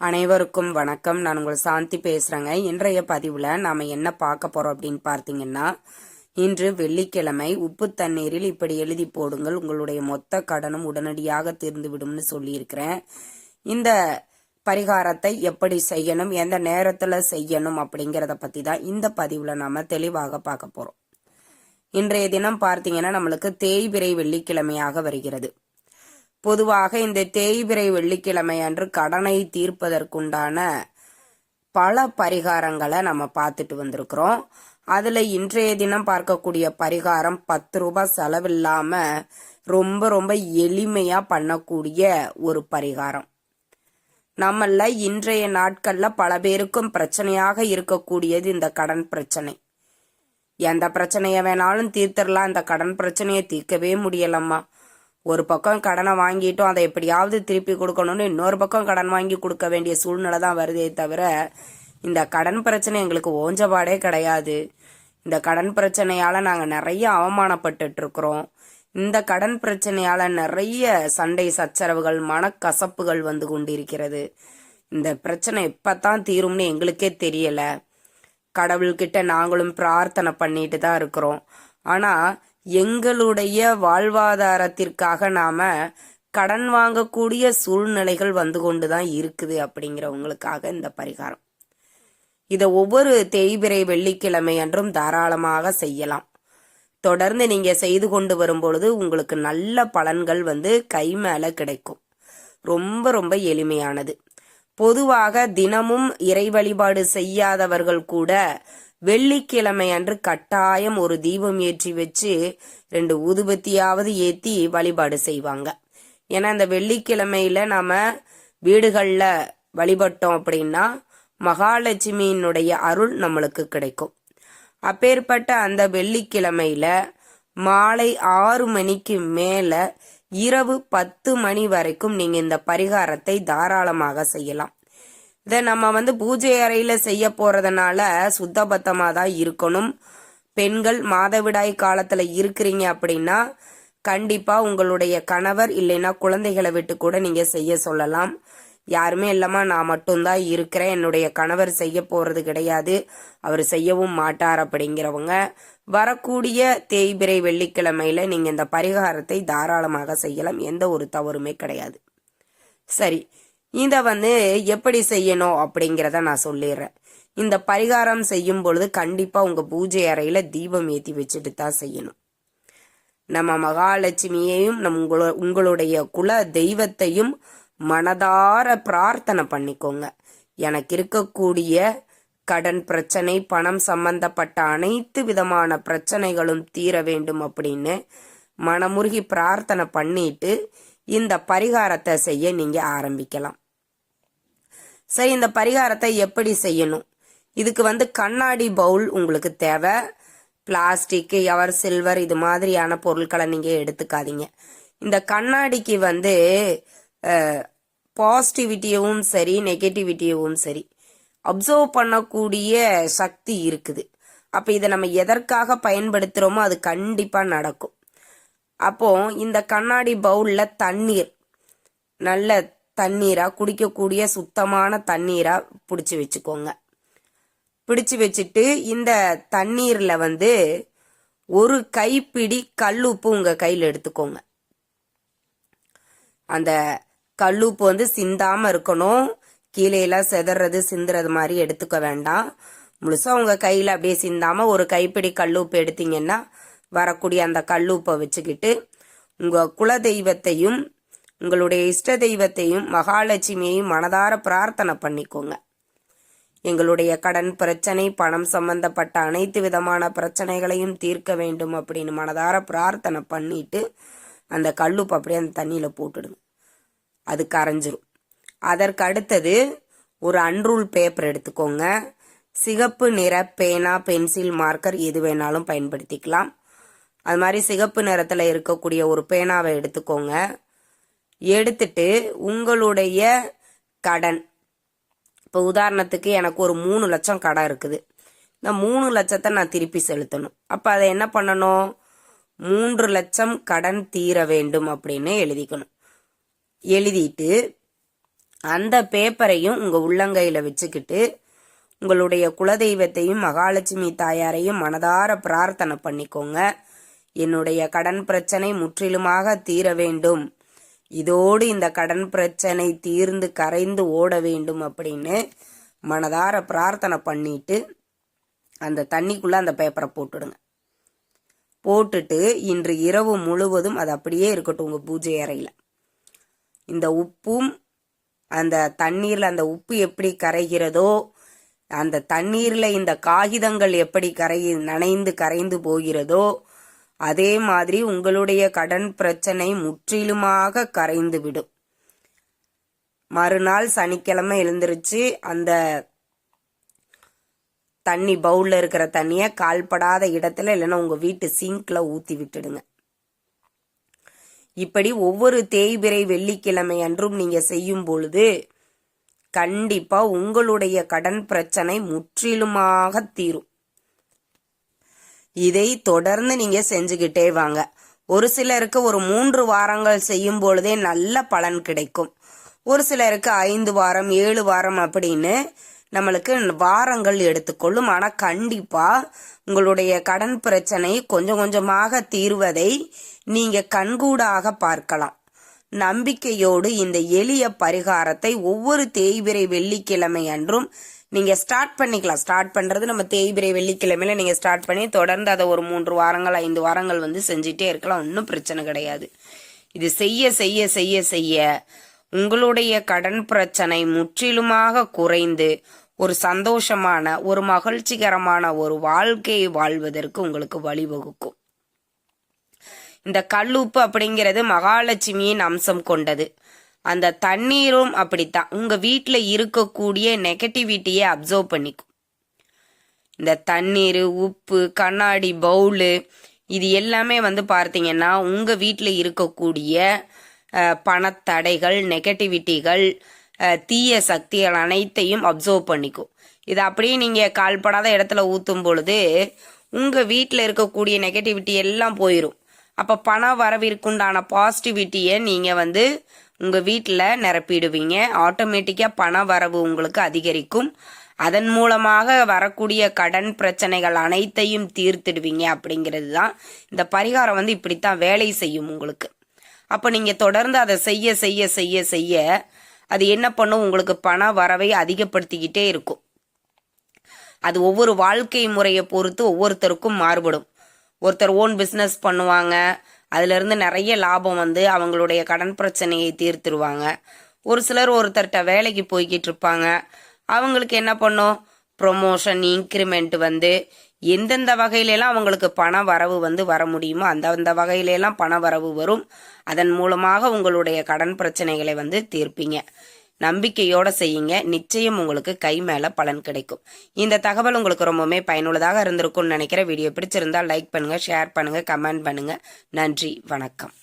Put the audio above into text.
அனைவருக்கும் வணக்கம். நான் உங்கள் சாந்தி பேசுகிறேங்க இன்றைய பதிவில் நாம் என்ன பார்க்க போகிறோம் அப்படின்னு பார்த்தீங்கன்னா இன்று வெள்ளிக்கிழமை உப்பு தண்ணீரில் இப்படி எழுதி போடுங்கள். உங்களுடைய மொத்த கடனும் உடனடியாக தீர்ந்து விடும்னு சொல்லியிருக்கிறேன். இந்த பரிகாரத்தை எப்படி செய்யணும் எந்த நேரத்தில் செய்யணும் அப்படிங்கிறத பற்றி தான் இந்த பதிவில் நாம் தெளிவாக பார்க்க போகிறோம் இன்றைய தினம் பார்த்தீங்கன்னா நம்மளுக்கு தேய்பிறை வெள்ளிக்கிழமையாக வருகிறது. பொதுவாக இந்த தேய்பிரை வெள்ளிக்கிழமை அன்று கடனை தீர்ப்பதற்குண்டான பல பரிகாரங்களை நம்ம பார்த்துட்டு வந்திருக்கிறோம். அதில் இன்றைய தினம் பார்க்கக்கூடிய பரிகாரம் பத்து ரூபாய் செலவில்லாமல் ரொம்ப ரொம்ப எளிமையாக பண்ணக்கூடிய ஒரு பரிகாரம். நம்மள இன்றைய நாட்களில் பல பேருக்கும் பிரச்சனையாக இருக்கக்கூடியது இந்த கடன் பிரச்சனை. எந்த பிரச்சனையை வேணாலும் தீர்த்திடலாம் இந்த கடன் பிரச்சனையை தீர்க்கவே முடியலம்மா. ஒரு பக்கம் கடனை வாங்கிட்டோம் அதை எப்படியாவது திருப்பி கொடுக்கணும்னு இன்னொரு பக்கம் கடன் வாங்கி கொடுக்க வேண்டிய சூழ்நிலை தான் வருதே தவிர இந்த கடன் பிரச்சனை எங்களுக்கு ஓஞ்சபாடே கிடையாது. இந்த கடன் பிரச்சனையால நாங்கள் நிறைய அவமானப்பட்டுட்டு இருக்கிறோம் இந்த கடன் பிரச்சனையால நிறைய சண்டை சச்சரவுகள் மனக்கசப்புகள் வந்து கொண்டிருக்கிறது. இந்த பிரச்சனை எப்பத்தான் தீரும்னு எங்களுக்கே தெரியல. கடவுள்கிட்ட நாங்களும் பிரார்த்தனை பண்ணிட்டு தான் இருக்கிறோம். ஆனா எங்களுடைய வாழ்வாதாரத்திற்காக நாம கடன் வாங்கக்கூடிய சூழ்நிலைகள் வந்து கொண்டுதான் இருக்குது அப்படிங்கிறவங்களுக்காக இந்த பரிகாரம். இதை ஒவ்வொரு தேய்பிறை வெள்ளிக்கிழமை அன்றும் தாராளமாக செய்யலாம். தொடர்ந்து நீங்க செய்து கொண்டு வரும்பொழுது உங்களுக்கு நல்ல பலன்கள் வந்து கை மேல கிடைக்கும். ரொம்ப ரொம்ப எளிமையானது. பொதுவாக தினமும் இறை வழிபாடு செய்யாதவர்கள் கூட வெள்ளிக்கிழமை அன்று கட்டாயம் ஒரு தீபம் ஏற்றி வச்சு ரெண்டு ஊதுபத்தியாவது ஏத்தி வழிபாடு செய்வாங்க. ஏன்னா இந்த வெள்ளிக்கிழமையில நாம வீடுகளில் வழிபட்டோம் அப்படின்னா மகாலட்சுமியினுடைய அருள் நம்மளுக்கு கிடைக்கும். அப்பேற்பட்ட அந்த வெள்ளிக்கிழமையில மாலை ஆறு மணிக்கு மேல இரவு பத்து மணி வரைக்கும் நீங்க இந்த பரிகாரத்தை தாராளமாக செய்யலாம். இதை நம்ம வந்து பூஜை அறையில் செய்ய போறதுனால சுத்தபத்தமாக தான் இருக்கணும். பெண்கள் மாதவிடாய் காலத்தில் இருக்கிறீங்க அப்படின்னா கண்டிப்பாக உங்களுடைய கணவர் இல்லைன்னா குழந்தைகளை விட்டு கூட நீங்கள் செய்ய சொல்லலாம். யாருமே இல்லாமல் நான் மட்டும்தான் இருக்கிறேன். என்னுடைய கணவர் செய்ய போறது கிடையாது. அவர் செய்யவும் மாட்டார் அப்படிங்கிறவங்க. வரக்கூடிய தேய்பிறை வெள்ளிக்கிழமையில நீங்க இந்த பரிகாரத்தை தாராளமாக செய்யலாம். எந்த ஒரு தவறுமே கிடையாது. சரி இதை வந்து எப்படி செய்யணும் அப்படிங்கிறத நான் சொல்லிடுறேன். இந்த பரிகாரம் செய்யும் பொழுது கண்டிப்பா உங்க பூஜை அறையில தீபம் ஏத்தி வச்சுட்டு தான் செய்யணும். நம்ம மகாலட்சுமியையும் நம் உங்களோ உங்களுடைய குல தெய்வத்தையும் மனதார பிரார்த்தனை பண்ணிக்கோங்க. எனக்கு இருக்கக்கூடிய கடன் பிரச்சனை பணம் சம்பந்தப்பட்ட அனைத்து விதமான பிரச்சனைகளும் தீர வேண்டும் அப்படின்னு மனமுருகி பிரார்த்தனை பண்ணிட்டு இந்த பரிகாரத்தை செய்ய நீங்க ஆரம்பிக்கலாம். சரி இந்த பரிகாரத்தை எப்படி செய்யணும்? இதுக்கு வந்து கண்ணாடி பவுல் உங்களுக்கு தேவை. பிளாஸ்டிக் எவர் சில்வர் இது மாதிரியான பொருட்களை நீங்கள் எடுத்துக்காதீங்க. இந்த கண்ணாடிக்கு வந்து பாசிட்டிவிட்டியவும் சரி நெகட்டிவிட்டியவும் சரி அப்சர்வ் பண்ணக்கூடிய சக்தி இருக்குது. அப்போ இதை நம்ம எதற்காக பயன்படுத்துகிறோமோ அது கண்டிப்பாக நடக்கும். அப்போ இந்த கண்ணாடி பவுலில் தண்ணீர் நல்ல தண்ணீரா குடிக்கக்கூடிய சுத்தமான தண்ணீரா பிடிச்சி வச்சுக்கோங்க. பிடிச்சு வச்சுட்டு இந்த தண்ணீர்ல வந்து ஒரு கைப்பிடி கல்லுப்பு உங்க கையில் எடுத்துக்கோங்க. அந்த கல்லுப்பு வந்து சிந்தாம இருக்கணும். கீழே எல்லாம் செதறது சிந்துறது மாதிரி எடுத்துக்க வேண்டாம். முழுசா உங்க கையில அப்படியே சிந்தாம ஒரு கைப்பிடி கல்லுப்பு எடுத்தீங்கன்னா வரக்கூடிய அந்த கல்லுப்பை வச்சுக்கிட்டு உங்க குலதெய்வத்தையும் உங்களுடைய இஷ்ட தெய்வத்தையும் மகாலட்சுமியையும் மனதார பிரார்த்தனை பண்ணிக்கோங்க. எங்களுடைய கடன் பிரச்சனை பணம் சம்பந்தப்பட்ட அனைத்து விதமான பிரச்சனைகளையும் தீர்க்க வேண்டும் அப்படின்னு மனதார பிரார்த்தனை பண்ணிட்டு அந்த கல்லுப்பு அப்படியே அந்த தண்ணியில் போட்டுடுங்க. அது கரைஞ்சிரும் அதற்கு அடுத்தது ஒரு அன்ரூல் பேப்பர் எடுத்துக்கோங்க. சிகப்பு நிற பேனா பென்சில் மார்க்கர் எது வேணாலும் பயன்படுத்திக்கலாம். அது மாதிரி சிகப்பு நிறத்தில் இருக்கக்கூடிய ஒரு பேனாவை எடுத்துக்கோங்க. எடுத்துட்டு உங்களுடைய கடன். இப்போ உதாரணத்துக்கு எனக்கு ஒரு மூணு லட்சம் கடன் இருக்குது. இந்த மூணு லட்சத்தை நான் திருப்பி செலுத்தணும். அப்போ அதை என்ன பண்ணணும்? மூன்று லட்சம் கடன் தீர வேண்டும் அப்படின்னு எழுதிக்கணும். எழுதிட்டு அந்த பேப்பரையும் உங்கள் உள்ளங்கையில் வச்சுக்கிட்டு உங்களுடைய குலதெய்வத்தையும் மகாலட்சுமி தாயாரையும் மனதார பிரார்த்தனை பண்ணிக்கோங்க. என்னுடைய கடன் பிரச்சனை முற்றிலுமாக தீர வேண்டும். இதோடு இந்த கடன் பிரச்சனை தீர்ந்து கரைந்து ஓட வேண்டும் அப்படின்னு மனதார பிரார்த்தனை பண்ணிட்டு அந்த தண்ணிக்குள்ளே அந்த பேப்பரை போட்டுடுங்க. போட்டுட்டு இன்று இரவு முழுவதும் அது அப்படியே இருக்கட்டும் உங்கள் பூஜை அறையில். இந்த உப்பும் அந்த தண்ணீரில் அந்த உப்பு எப்படி கரைகிறதோ அந்த தண்ணீரில் இந்த காகிதங்கள் எப்படி கரை நனைந்து கரைந்து போகிறதோ அதே மாதிரி உங்களுடைய கடன் பிரச்சனை முற்றிலுமாக கரைந்துவிடும். மறுநாள் சனிக்கிழமை எழுந்திருச்சு அந்த தண்ணி பவுலில் இருக்கிற தண்ணியை கால்படாத இடத்துல இல்லைன்னா உங்கள் வீட்டு சிங்க்ல ஊற்றி விட்டுடுங்க. இப்படி ஒவ்வொரு தேய்பிறை வெள்ளிக்கிழமை அன்றும் நீங்கள் செய்யும் பொழுது கண்டிப்பாக உங்களுடைய கடன் பிரச்சனை முற்றிலுமாக தீரும். இதை தொடர்ந்து நீங்க செஞ்சுக்கிட்டே வாங்க. ஒரு சிலருக்கு ஒரு மூன்று வாரங்கள் செய்யும் பொழுதே நல்ல பலன் கிடைக்கும். ஒரு சிலருக்கு ஐந்து வாரம் ஏழு வாரம் அப்படின்னு நம்மளுக்கு வாரங்கள் எடுத்துக்கொள்ளும். ஆனா கண்டிப்பா உங்களுடைய கடன் பிரச்சனை கொஞ்சம் கொஞ்சமாக தீர்வதை நீங்க கண்கூடாக பார்க்கலாம். நம்பிக்கையோடு இந்த எளிய பரிகாரத்தை ஒவ்வொரு தேய்பிறை வெள்ளிக்கிழமை அன்றும் நீங்க ஸ்டார்ட் பண்ணிக்கலாம். ஸ்டார்ட் பண்றது நம்ம தேய்பிறை வெள்ளிக்கிழமையில நீங்க ஸ்டார்ட் பண்ணி தொடர்ந்து அதை ஒரு மூன்று வாரங்கள் ஐந்து வாரங்கள் வந்து செஞ்சுட்டே இருக்கலாம். ஒன்றும் பிரச்சனை கிடையாது. இது செய்ய செய்ய செய்ய செய்ய உங்களுடைய கடன் பிரச்சனை முற்றிலுமாக குறைந்து ஒரு சந்தோஷமான ஒரு மகிழ்ச்சிகரமான ஒரு வாழ்க்கையை வாழ்வதற்கு உங்களுக்கு வழிவகுக்கும். இந்த கல்லுப்பு அப்படிங்கிறது மகாலட்சுமியின் அம்சம் கொண்டது. அந்த தண்ணீரும் அப்படித்தான். உங்க வீட்டில் இருக்கக்கூடிய நெகட்டிவிட்டியை அப்சர்வ் பண்ணிக்கும். இந்த தண்ணீர் உப்பு கண்ணாடி பவுலு இது எல்லாமே வந்து பார்த்தீங்கன்னா உங்க வீட்டில் இருக்கக்கூடிய பணத்தடைகள் நெகட்டிவிட்டிகள் தீய சக்திகள் அனைத்தையும் அப்சர்வ் பண்ணிக்கும். இது அப்படியே நீங்கள் கால்படாத இடத்துல ஊற்றும் பொழுது உங்கள் வீட்டில் இருக்கக்கூடிய நெகட்டிவிட்டி எல்லாம் போயிடும் அப்போ பண வரவிற்குண்டான பாசிட்டிவிட்டியை நீங்கள் வந்து உங்கள் வீட்டில் நிரப்பிடுவீங்க. ஆட்டோமேட்டிக்காக பண வரவு உங்களுக்கு அதிகரிக்கும். அதன் மூலமாக வரக்கூடிய கடன் பிரச்சனைகள் அனைத்தையும் தீர்த்திடுவீங்க அப்படிங்கிறது தான் இந்த பரிகாரம் வந்து இப்படித்தான் வேலை செய்யும் உங்களுக்கு. அப்போ நீங்கள் தொடர்ந்து அதை செய்ய செய்ய செய்ய செய்ய அது என்ன பண்ணும்? உங்களுக்கு பண வரவை அதிகப்படுத்திக்கிட்டே இருக்கும். அது ஒவ்வொரு வாழ்க்கை முறையை பொறுத்து ஒவ்வொருத்தருக்கும் மாறுபடும். ஒருத்தர் ஓன் பிஸ்னஸ் பண்ணுவாங்க. அதுலேருந்து நிறைய லாபம் வந்து அவங்களுடைய கடன் பிரச்சனையை தீர்த்துருவாங்க. ஒரு சிலர் ஒருத்தர்கிட்ட வேலைக்கு போய்கிட்டு இருப்பாங்க. அவங்களுக்கு என்ன பண்ணும்? ப்ரொமோஷன் இன்க்ரிமெண்ட் வந்து எந்தெந்த வகையிலெல்லாம் அவங்களுக்கு பண வரவு வந்து வர முடியுமோ அந்தந்த வகையிலெல்லாம் பண வரவு வரும். அதன் மூலமாக உங்களுடைய கடன் பிரச்சனைகளை வந்து தீர்ப்பீங்க. நம்பிக்கையோட செய்யுங்க. நிச்சயம் உங்களுக்கு கை மேல பலன் கிடைக்கும். இந்த தகவல் உங்களுக்கு ரொம்பவுமே பயனுள்ளதாக இருந்திருக்கும்னு நினைக்கிற வீடியோ பிடிச்சிருந்தா லைக் பண்ணுங்க ஷேர் பண்ணுங்க கமெண்ட் பண்ணுங்க. நன்றி வணக்கம்.